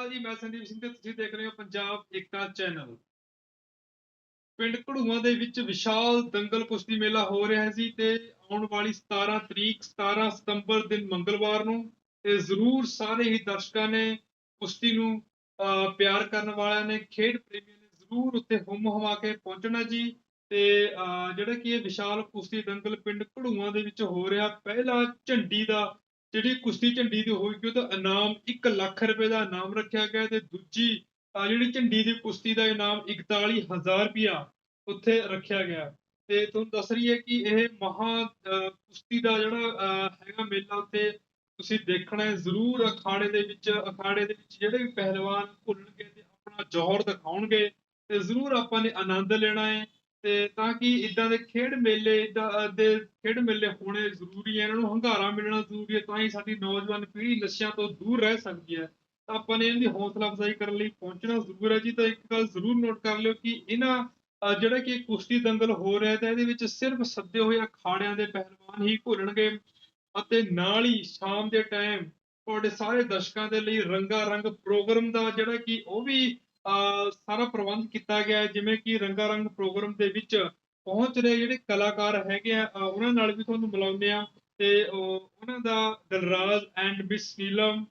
ਮੈਂ ਸੰਦੀਪ ਸਿੰਘ ਤੇ ਤੁਸੀਂ ਦੇਖ ਰਹੇ ਹੋ ਪੰਜਾਬ ਏਕਤਾ ਚੈਨਲ। ਪਿੰਡ ਘੜੂਆਂ ਦੇ ਵਿੱਚ ਵਿਸ਼ਾਲ ਦੰਗਲ ਕੁਸ਼ਤੀ ਮੇਲਾ ਹੋ ਰਿਹਾ ਸੀ ਤੇ ਆਉਣ ਵਾਲੀ 17 ਤਰੀਕ 17 ਸਤੰਬਰ ਦਿਨ ਮੰਗਲਵਾਰ ਨੂੰ ਤੇ ਜ਼ਰੂਰ ਸਾਰੇ ਹੀ ਦਰਸ਼ਕਾਂ ਨੇ ਕੁਸ਼ਤੀ ਨੂੰ ਅਹ, ਪਿਆਰ ਕਰਨ ਵਾਲਿਆਂ ਨੇ ਖੇਡ ਪ੍ਰੇਮੀਆਂ ਨੇ ਜ਼ਰੂਰ ਉੱਤੇ ਹੁੰਮ ਹਵਾ ਕੇ ਪਹੁੰਚਣਾ ਜੀ ਤੇ ਅਹ, ਜਿਹੜਾ ਕਿ ਇਹ ਵਿਸ਼ਾਲ ਕੁਸ਼ਤੀ ਦੰਗਲ ਪਿੰਡ ਘੜੂਆਂ ਦੇ ਵਿੱਚ ਹੋ ਰਿਹਾ ਪਹਿਲਾ ਝੰਡੀ ਦਾ ਜਿਹੜੀ ਕੁਸ਼ਤੀ ਝੰਡੀ ਦੀ ਹੋਏਗੀ ਉਹਦਾ ਇਨਾਮ 1 ਲੱਖ ਰੁਪਏ ਦਾ ਇਨਾਮ ਰੱਖਿਆ ਗਿਆ ਤੇ ਦੂਜੀ ਅਹ ਜਿਹੜੀ ਝੰਡੀ ਦੀ ਕੁਸ਼ਤੀ ਦਾ ਇਨਾਮ 41000 ਰੁਪਇਆ ਉੱਥੇ ਰੱਖਿਆ ਗਿਆ। ਤੇ ਤੁਹਾਨੂੰ ਦੱਸ ਰਹੀ ਹੈ ਕਿ ਇਹ ਮਹਾ ਕੁਸ਼ਤੀ ਦਾ ਜਿਹੜਾ, ਅਹ, ਹੈਗਾ ਮੇਲਾ ਉੱਥੇ ਤੁਸੀਂ ਦੇਖਣਾ ਹੈ। ਜ਼ਰੂਰ ਅਖਾੜੇ ਦੇ ਵਿੱਚ, ਅਖਾੜੇ ਦੇ ਵਿੱਚ ਜਿਹੜੇ ਵੀ ਪਹਿਲਵਾਨ ਭੁੱਲਣਗੇ ਤੇ ਆਪਣਾ ਜੋਹਰ ਦਿਖਾਉਣਗੇ ਤੇ ਜ਼ਰੂਰ ਆਪਾਂ ਨੇ ਆਨੰਦ ਲੈਣਾ ਹੈ। ਤੇ ਤਾਂ ਕਿ ਇਦਾਂ ਦੇ ਖੇਡ ਮੇਲੇ ਦੇ ਖੇਡ ਮੇਲੇ ਹੋਣੇ ਜ਼ਰੂਰੀ ਹੈ ਇਹਨਾਂ ਨੂੰ ਹੰਗਾਰਾ ਮਿਲਣਾ ਜ਼ਰੂਰੀ ਹੈ ਤਾਂ ਹੀ ਸਾਡੀ ਨੌਜਵਾਨ ਪੀੜ੍ਹੀ ਨਸ਼ਿਆਂ ਤੋਂ ਦੂਰ ਰਹਿ ਸਕਦੀ ਹੈ ਤਾਂ ਆਪਾਂ ਨੇ ਇਹਨਾਂ ਦੀ ਹੌਸਲਾ ਅਫਜ਼ਾਈ ਕਰਨ ਲਈ ਪਹੁੰਚਣਾ ਜ਼ਰੂਰ ਹੈ ਜੀ, ਤਾਂ ਇੱਕ ਗੱਲ ਜ਼ਰੂਰ ਨੋਟ ਕਰ ਲਿਓ ਕਿ ਇਹਨਾਂ ਜਿਹੜਾ ਕਿ ਕੁਸ਼ਤੀ ਦੰਗਲ ਹੋ ਰਿਹਾ, ਤਾਂ ਇਹਦੇ ਵਿੱਚ ਸਿਰਫ ਸੱਦੇ ਹੋਏ ਅਖਾੜਿਆਂ ਦੇ ਪਹਿਲਵਾਨ ਹੀ ਘੁਲਣਗੇ ਅਤੇ ਨਾਲ ਹੀ ਸ਼ਾਮ ਦੇ ਟਾਈਮ ਤੁਹਾਡੇ ਸਾਰੇ ਦਰਸ਼ਕਾਂ ਦੇ ਲਈ ਰੰਗਾ ਰੰਗ ਪ੍ਰੋਗਰਾਮ ਦਾ ਜਿਹੜਾ ਕਿ ਉਹ ਵੀ ਸਾਰਾ ਪ੍ਰਬੰਧ ਕੀਤਾ ਗਿਆ ਜਿਵੇਂ ਕਿ ਰੰਗਾ ਰੰਗ ਪ੍ਰੋਗਰਾਮ ਦੇ ਵਿੱਚ ਪਹੁੰਚ ਰਹੇ ਜਿਹੜੇ ਕਲਾਕਾਰ ਹੈਗੇ ਆ ਉਹਨਾਂ ਨਾਲ ਵੀ ਤੁਹਾਨੂੰ ਮਿਲਾਉਂਦੇ ਆ ਤੇ ਉਹਨਾਂ ਦਾ Dalraj and miss Neelam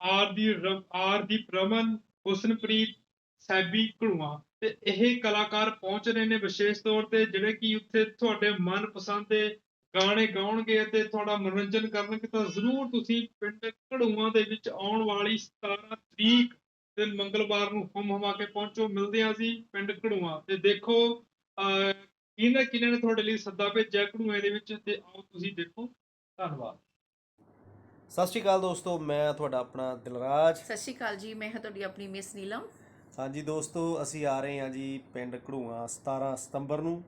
R the R ਦੀ ਰਮਨ, ਹੁਸਨਪ੍ਰੀਤ, ਸੈਬੀ ਘੜੂਆਂ ਤੇ ਇਹ ਕਲਾਕਾਰ ਪਹੁੰਚ ਰਹੇ ਨੇ ਵਿਸ਼ੇਸ਼ ਤੌਰ ਤੇ, ਜਿਹੜੇ ਕਿ ਉੱਥੇ ਤੁਹਾਡੇ ਮਨਪਸੰਦ ਦੇ ਗਾਣੇ ਗਾਉਣਗੇ ਅਤੇ ਤੁਹਾਡਾ ਮਨੋਰੰਜਨ ਕਰਨਗੇ, ਤਾਂ ਜ਼ਰੂਰ ਤੁਸੀਂ ਪਿੰਡ ਘੜੂਆਂ ਦੇ ਵਿੱਚ ਆਉਣ ਵਾਲੀ 17 ਤਰੀਕ ਦਿਨ ਮੰਗਲਵਾਰ ਨੂੰ ਹਮ ਹਮਾ ਕੇ ਪਹੁੰਚੋ ਮਿਲਦੇ ਹਾਂ ਅਸੀਂ ਪਿੰਡ ਘੜੂਆਂ ਤੇ ਦੇਖੋ ਕਿਹਨੇ ਕਿਹਨੇ ਨੇ ਤੁਹਾਡੇ ਲਈ ਸੱਦਾ ਭੇਜਿਆ ਘੜੂਆਂ ਦੇ ਵਿੱਚ ਤੇ ਆਓ ਤੁਸੀਂ ਦੇਖੋ। ਧੰਨਵਾਦ। ਸਤਿ ਸ਼੍ਰੀ ਅਕਾਲ ਦੋਸਤੋ ਮੈਂ ਤੁਹਾਡਾ ਆਪਣਾ ਦਿਲਰਾਜ। ਸਤਿ ਸ਼੍ਰੀ ਅਕਾਲ ਜੀ ਮੈਂ ਹਾਂ ਤੁਹਾਡੀ ਆਪਣੀ ਮਿਸ ਨੀਲਮ। ਹਾਂਜੀ ਦੋਸਤੋ ਅਸੀਂ ਆ ਰਹੇ ਹਾਂ ਜੀ ਪਿੰਡ ਘੜੂਆਂ 17 ਸਤੰਬਰ ਨੂੰ।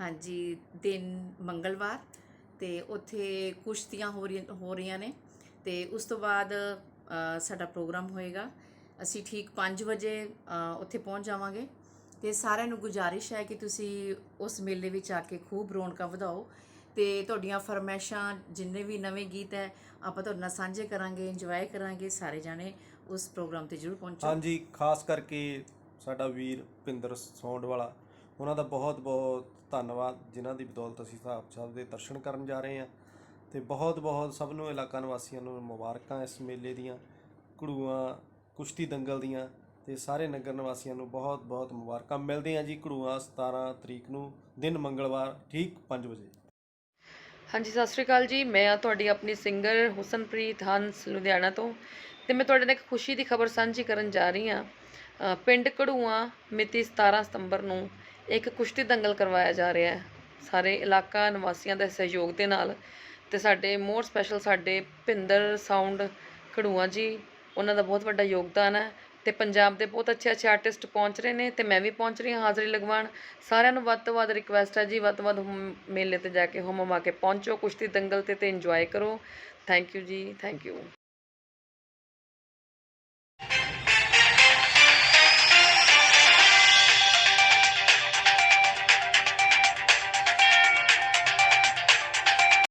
ਹਾਂਜੀ ਦਿਨ ਮੰਗਲਵਾਰ ਤੇ ਉੱਥੇ ਕੁਸ਼ਤੀਆਂ ਹੋ ਰਹੀਆਂ ਹੋ ਰਹੀਆਂ ਨੇ ਤੇ ਉਸ ਤੋਂ ਬਾਅਦ ਸਾਡਾ ਪ੍ਰੋਗਰਾਮ ਹੋਏਗਾ। ਅਸੀਂ ਠੀਕ 5 ਵਜੇ ਉੱਥੇ ਪਹੁੰਚ ਜਾਵਾਂਗੇ। ਤੇ ਸਾਰਿਆਂ ਨੂੰ ਗੁਜ਼ਾਰਿਸ਼ ਹੈ ਕਿ ਤੁਸੀਂ ਉਸ ਮੇਲੇ ਵਿੱਚ ਆ ਕੇ ਖੂਬ ਰੌਣਕਾਂ ਵਧਾਓ। ਤੇ ਤੁਹਾਡੀਆਂ ਫਰਮਾਇਸ਼ਾਂ, ਜਿੰਨੇ ਵੀ ਨਵੇਂ ਗੀਤ ਹੈ, ਆਪਾਂ ਤੁਹਾਡੇ ਨਾਲ ਸਾਂਝੇ ਕਰਾਂਗੇ ਇੰਜੋਏ ਕਰਾਂਗੇ, ਸਾਰੇ ਜਾਣੇ ਉਸ ਪ੍ਰੋਗਰਾਮ ਤੇ ਜ਼ਰੂਰ ਪਹੁੰਚੋ। ਹਾਂਜੀ, ਖਾਸ ਕਰਕੇ ਸਾਡਾ ਵੀਰ ਭਿੰਦਰ ਸੌਂਡ ਵਾਲਾ, ਉਹਨਾਂ ਦਾ ਬਹੁਤ ਬਹੁਤ ਧੰਨਵਾਦ, ਜਿਨ੍ਹਾਂ ਦੀ ਬਦੌਲਤ ਅਸੀਂ ਸਾਹਿਬ ਸਾਹਿਬ ਦੇ ਦਰਸ਼ਨ ਕਰਨ ਜਾ ਰਹੇ ਹਾਂ। ਤੇ ਬਹੁਤ ਬਹੁਤ ਸਭ ਨੂੰ, ਇਲਾਕਾ ਨਿਵਾਸੀਆਂ ਨੂੰ ਮੁਬਾਰਕਾਂ ਇਸ ਮੇਲੇ ਦੀਆਂ। ਘੜੂਆਂ ਕੁਸ਼ਤੀ ਦੰਗਲ ਦੀਆਂ ਤੇ ਸਾਰੇ ਨਗਰ ਨਿਵਾਸੀਆਂ ਨੂੰ ਬਹੁਤ ਬਹੁਤ ਮੁਬਾਰਕਾਂ। ਮਿਲਦੇ ਹਾਂ ਜੀ ਘੜੂਆਂ 17 ਤਰੀਕ ਨੂੰ, ਦਿਨ ਮੰਗਲਵਾਰ, ਠੀਕ 5 ਵਜੇ। ਹਾਂਜੀ, ਸਤਿ ਸ਼੍ਰੀ ਅਕਾਲ ਜੀ। ਮੈਂ ਆ ਤੁਹਾਡੀ ਆਪਣੀ ਸਿੰਗਰ ਹੁਸਨਪ੍ਰੀਤ ਹੰਸ ਲੁਧਿਆਣਾ ਤੋਂ ਤੇ ਮੈਂ ਤੁਹਾਡੇ ਨਾਲ ਇੱਕ ਖੁਸ਼ੀ ਦੀ ਖਬਰ ਸਾਂਝੀ ਕਰਨ ਜਾ ਰਹੀ ਹਾਂ। ਪਿੰਡ ਘੜੂਆਂ ਮਿਤੀ 17 ਸਤੰਬਰ ਨੂੰ ਇੱਕ ਕੁਸ਼ਤੀ ਦੰਗਲ ਕਰਵਾਇਆ ਜਾ ਰਿਹਾ ਹੈ। ਸਾਰੇ ਇਲਾਕਾ ਨਿਵਾਸੀਆਂ ਦੇ ਸਹਿਯੋਗ ਦੇ ਨਾਲ ਤੇ ਸਾਡੇ ਮੋਰ ਸਪੈਸ਼ਲ ਸਾਡੇ ਭਿੰਦਰ ਸਾਊਂਡ ਘੜੂਆਂ ਜੀ ਉਹਨਾਂ ਦਾ ਬਹੁਤ ਵੱਡਾ ਯੋਗਦਾਨ ਹੈ ਤੇ ਪੰਜਾਬ ਦੇ ਬਹੁਤ ਅੱਛੇ ਅੱਛੇ ਆਰਟਿਸਟ ਪਹੁੰਚ ਰਹੇ ਨੇ ਤੇ ਮੈਂ ਵੀ ਪਹੁੰਚ ਰਹੀ ਹਾਂ ਹਾਜ਼ਰੀ ਲਗਵਾਉਣ। ਸਾਰਿਆਂ ਨੂੰ ਵੱਧ ਤੋਂ ਵੱਧ ਰਿਕੁਐਸਟ ਹੈ ਜੀ, ਵੱਧ ਤੋਂ ਵੱਧ ਹੁਮ- ਮੇਲੇ ਤੇ ਜਾ ਕੇ ਹੁਮ ਹੁਮਾ ਕੇ ਪਹੁੰਚੋ, ਕੁਸ਼ਤੀ ਦੰਗਲ ਤੇ ਤੇ ਇੰਜੋਏ ਕਰੋ। ਥੈਂਕ ਯੂ ਜੀ ਥੈਂਕ ਯੂ